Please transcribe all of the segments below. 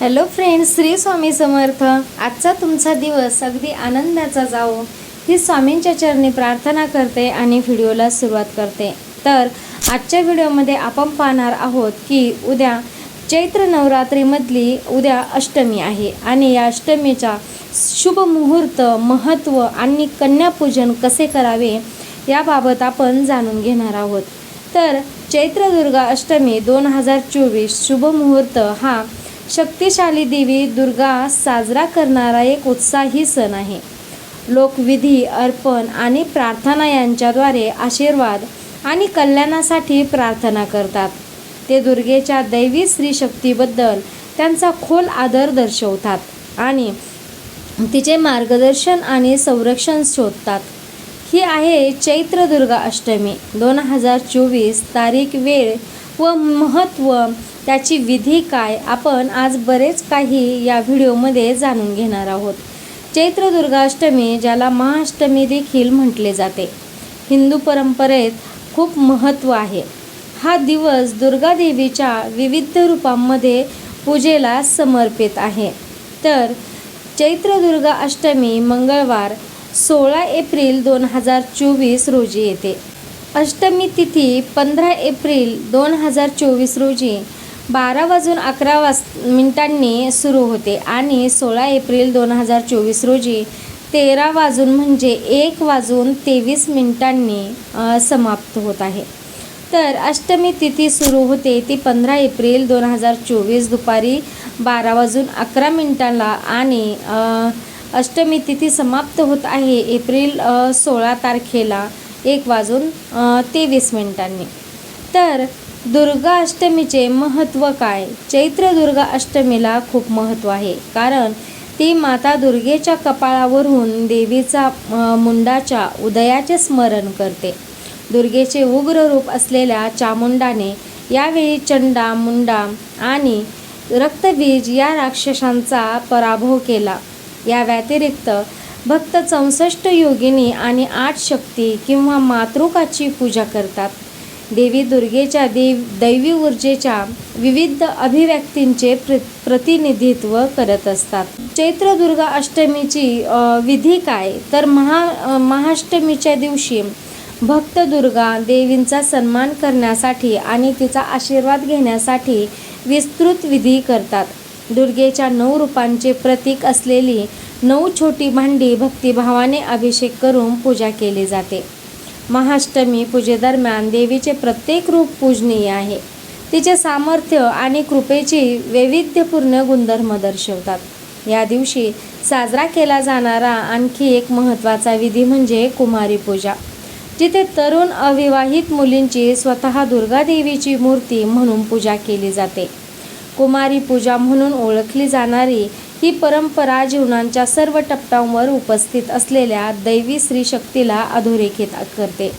Hello friends Shri Swami Samarth. आजचा तुमचा दिवस अगदी आनंदाचा जावो. ही स्वामींच्या चरणी प्रार्थना करते आणि व्हिडिओला सुरुवात करते. तर आजच्या व्हिडिओमध्ये आपण पाहणार आहोत की उद्या चैत्र नवरात्रीमधली उद्या अष्टमी आहे आणि या अष्टमीचा शुभ मुहूर्त महत्त्व आणि कन्यापूजन कसे करावे याबाबत आपण जाणून घेणार आहोत. तर चैत्रदुर्गा अष्टमी दोन हजार चोवीस शुभ मुहूर्त हा शक्तिशाली देवी दुर्गा साजरा करणारा एक उत्साही सण आहे. लोकविधी अर्पण आणि प्रार्थना यांच्याद्वारे आशीर्वाद आणि कल्याणासाठी प्रार्थना करतात. ते दुर्गेच्या दैवी स्त्री शक्तीबद्दल त्यांचा खोल आदर दर्शवतात आणि तिचे मार्गदर्शन आणि संरक्षण शोधतात. ही आहे चैत्र दुर्गा अष्टमी. दोन हजार चोवीस तारीख वेळ व महत्त्व त्याची विधी काय आपण आज बरेच काही या व्हिडिओमध्ये जाणून घेणार आहोत. चैत्र ज्याला महाअष्टमी देखील म्हटले जाते हिंदू परंपरेत खूप महत्त्व आहे. हा दिवस दुर्गादेवीच्या विविध रूपांमध्ये पूजेला समर्पित आहे. तर चैत्र दुर्गा अष्टमी मंगळवार सोळा एप्रिल दोन हजार चोवीस रोजी येते. अष्टमी तिथी पंधरा एप्रिल दोन हजार चोवीस रोजी बारा वाजून अकरा वाज मिनिटांनी सुरू होते आणि सोळा एप्रिल दोन हजार चोवीस रोजी तेरा वाजून म्हणजे एक वाजून तेवीस मिनिटांनी समाप्त होत आहे. तर अष्टमी तिथी सुरू होते ती पंधरा एप्रिल दोन हजार चोवीस दुपारी बारा वाजून अकरा मिनिटांना आणि अष्टमी तिथी समाप्त होत आहे एप्रिल सोळा तारखेला एक वाजून तेवीस मिनिटांनी. तर दुर्गा अष्टमीचे महत्त्व काय? चैत्र दुर्गा अष्टमीला खूप महत्त्व आहे. कारण ती माता दुर्गेच्या कपाळावरून देवीचा मुंडाच्या उदयाचे स्मरण करते. दुर्गेचे उग्र रूप असलेल्या चामुंडाने यावेळी चंडा मुंडा आणि रक्तबीज या राक्षसांचा पराभव केला. या व्यतिरिक्त भक्त चौसष्ट योगिनी आणि आठ शक्ती किंवा मातृकाची पूजा करतात. देवी दुर्गेच्या देव दैवी ऊर्जेच्या विविध अभिव्यक्तींचे प्र प्रतिनिधित्व करत असतात. चैत्र दुर्गा अष्टमीची विधी काय? तर महा महाष्टमीच्या महाअष्टमीच्या दिवशी भक्त दुर्गा देवींचा सन्मान करण्यासाठी आणि तिचा आशीर्वाद घेण्यासाठी विस्तृत विधी करतात. दुर्गेच्या नऊ रूपांचे प्रतीक असलेली नऊ छोटी भांडी भक्तिभावाने अभिषेक करून पूजा केली जाते. महाष्टमी पूजेदरम्यान देवीचे प्रत्येक रूप पूजनीय आहे. तिचे सामर्थ्य आणि कृपेची वैविध्यपूर्ण गुणधर्म दर्शवतात. या दिवशी साजरा केला जाणारा आणखी एक महत्त्वाचा विधी म्हणजे कुमारी पूजा. जिथे तरुण अविवाहित मुलींची स्वतः दुर्गादेवीची मूर्ती म्हणून पूजा केली जाते. कुमारी पूजा म्हणून ओळखली जाणारी ही परंपरा जीवनांच्या सर्व टप्प्यांवर उपस्थित असलेल्या दैवी स्त्री शक्तीला अधोरेखित करते.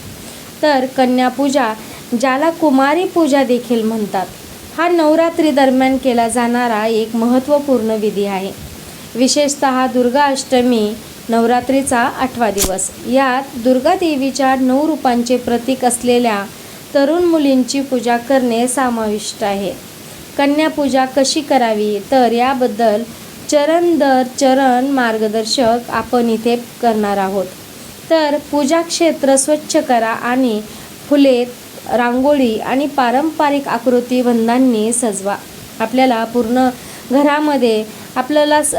तर कन्यापूजा ज्याला कुमारी पूजा देखील म्हणतात हा नवरात्री दरम्यान केला जाणारा एक महत्त्वपूर्ण विधी आहे. विशेषत दुर्गा अष्टमी नवरात्रीचा आठवा दिवस. यात दुर्गा देवीच्या नऊ रूपांचे प्रतीक असलेल्या तरुण मुलींची पूजा करणे समाविष्ट आहे. कन्यापूजा कशी करावी? तर याबद्दल चरण दर चरण मार्गदर्शक आपण इथे करणार आहोत. तर पूजा क्षेत्र स्वच्छ करा आणि फुले रांगोळी आणि पारंपरिक आकृती बंधांनी सजवा. आपल्याला पूर्ण घरामध्ये आपल्याला स-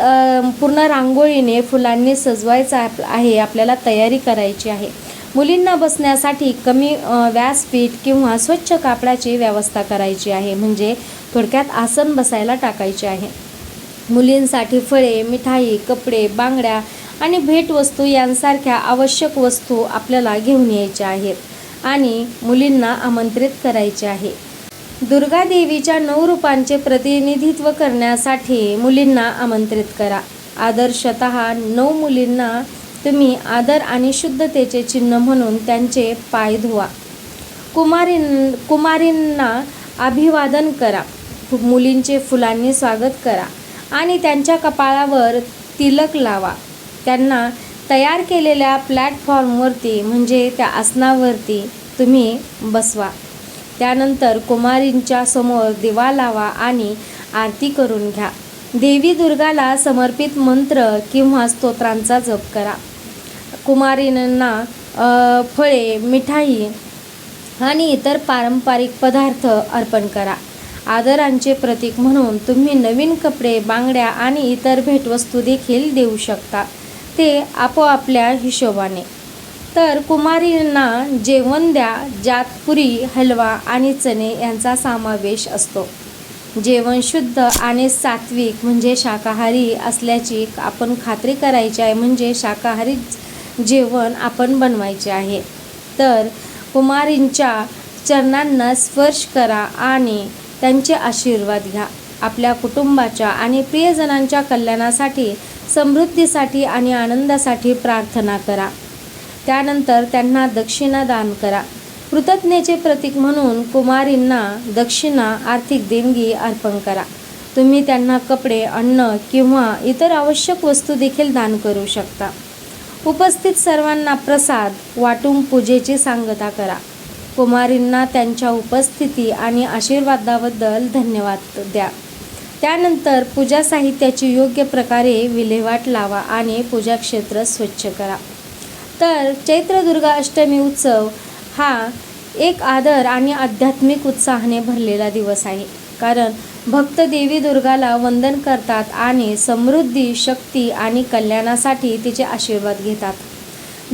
पूर्ण रांगोळीने फुलांनी सजवायचं आप- आहे आपल्याला तयारी करायची आहे. मुलींना बसण्यासाठी कमी व्यासपीठ किंवा स्वच्छ कापडाची व्यवस्था करायची आहे. म्हणजे थोडक्यात आसन बसायला टाकायचे आहे. मुलींसाठी फळे मिठाई कपडे बांगड्या आणि भेटवस्तू यांसारख्या आवश्यक वस्तू आपल्याला घेऊन यायच्या आहेत आणि मुलींना आमंत्रित करायचे आहे. दुर्गा देवीच्या नऊ रूपांचे प्रतिनिधित्व करण्यासाठी मुलींना आमंत्रित करा. आदर्शत नऊ मुलींना तुम्ही आदर आणि शुद्धतेचे चिन्ह म्हणून त्यांचे पाय धुवा. कुमारीं कुमारींना अभिवादन करा. मुलींचे फुलांनी स्वागत करा. आणि त्यांच्या कपाळावर तिलक लावा. त्यांना तयार केलेल्या प्लॅटफॉर्मवरती म्हणजे त्या आसनावरती तुम्ही बसवा. त्यानंतर कुमारींच्या समोर दिवा लावा आणि आरती करून घ्या. देवी दुर्गाला समर्पित मंत्र किंवा स्तोत्रांचा जप करा. कुमारींना फळे मिठाई आणि इतर पारंपरिक पदार्थ अर्पण करा. आदरांचे प्रतीक म्हणून तुम्ही नवीन कपडे बांगड्या आणि इतर भेटवस्तू देखील देऊ शकता. ते आपोआपल्या हिशोबाने. तर कुमारींना जेवण द्या ज्यात पुरी हलवा आणि चणे यांचा समावेश असतो. जेवण शुद्ध आणि सात्विक म्हणजे शाकाहारी असल्याची आपण खात्री करायची आहे म्हणजे शाकाहारी जेवण आपण बनवायचे आहे. तर कुमारींच्या चरणांना स्पर्श करा आणि त्यांचे आशीर्वाद घ्या. आपल्या कुटुंबाच्या आणि प्रियजनांच्या कल्याणासाठी समृद्धीसाठी आणि आनंदासाठी प्रार्थना करा. त्यानंतर त्यांना दक्षिणा दान करा. कृतज्ञतेचे प्रतीक म्हणून कुमारींना दक्षिणा आर्थिक देणगी अर्पण करा. तुम्ही त्यांना कपडे अन्न किंवा इतर आवश्यक वस्तू देखील दान करू शकता. उपस्थित सर्वांना प्रसाद वाटून पूजेची सांगता करा. कुमारींना त्यांच्या उपस्थिती आणि आशीर्वादाबद्दल धन्यवाद द्या. त्यानंतर पूजा साहित्याची योग्य प्रकारे विल्हेवाट लावा आणि पूजा क्षेत्र स्वच्छ करा. तर चैत्रदुर्गा अष्टमी उत्सव हा एक आदर आणि आध्यात्मिक उत्साहाने भरलेला दिवस आहे. कारण भक्त देवी दुर्गाला वंदन करतात आणि समृद्धी शक्ती आणि कल्याणासाठी तिचे आशीर्वाद घेतात.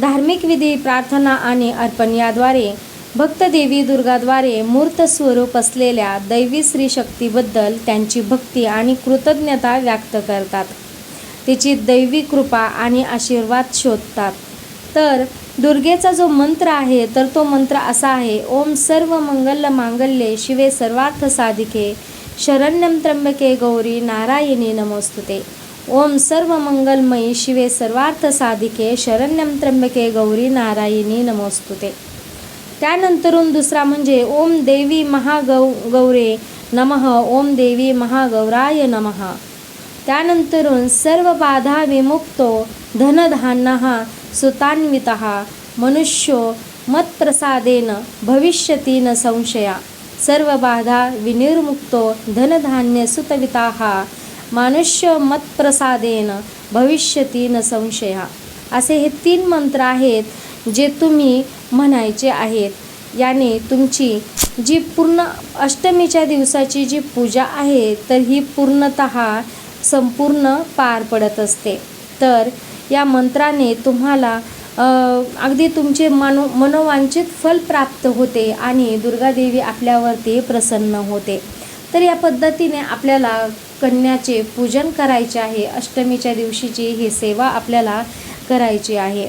धार्मिक विधी प्रार्थना आणि अर्पण याद्वारे भक्त देवी दुर्गाद्वारे मूर्त स्वरूप असलेल्या दैवी स्त्री शक्तीबद्दल त्यांची भक्ती आणि कृतज्ञता व्यक्त करतात. तिची दैवी कृपा आणि आशीर्वाद शोधतात. तर दुर्गेचा जो मंत्र आहे तर तो मंत्र असा आहे ओम सर्व मंगल मांगल्ये शिवे सर्वार्थ साधिके शरण्यम त्र्यंबके गौरी नारायणी नमोस्तुते. ओम सर्व मंगलमयी शिवे सर्वार्थ साधिके शरण्यम त्र्यंबके गौरी नारायणी नमोस्तुते. त्यानंतरून दुसरा म्हणजे ओम देवी महागौ गौरे नमः ओम देवी महागौराय नमः. त्यानंतरून सर्व बाधा विमुक्तो धनधान्य सुतान्वित मनुष्यो मत्प्रसादेन भविष्यती न संशया. सर्व बाधा विनिर्मुक्तो धनधान्य सुतविता मनुष्य मत्प्रसादेन भविष्यती न संशया. असे हे तीन मंत्र आहेत. जे तुम्ही म्हणायचे आहेत याने तुमची जी पूर्ण अष्टमीच्या दिवसाची जी पूजा आहे तर ही पूर्णतः संपूर्ण पार पडत असते. तर या मंत्राने तुम्हाला अगदी तुमचे मनो मनोवांछित फल प्राप्त होते आणि दुर्गादेवी आपल्यावरती प्रसन्न होते. तर या पद्धतीने आपल्याला कन्याचे पूजन करायचे आहे अष्टमीच्या दिवशीची ही सेवा आपल्याला करायची आहे.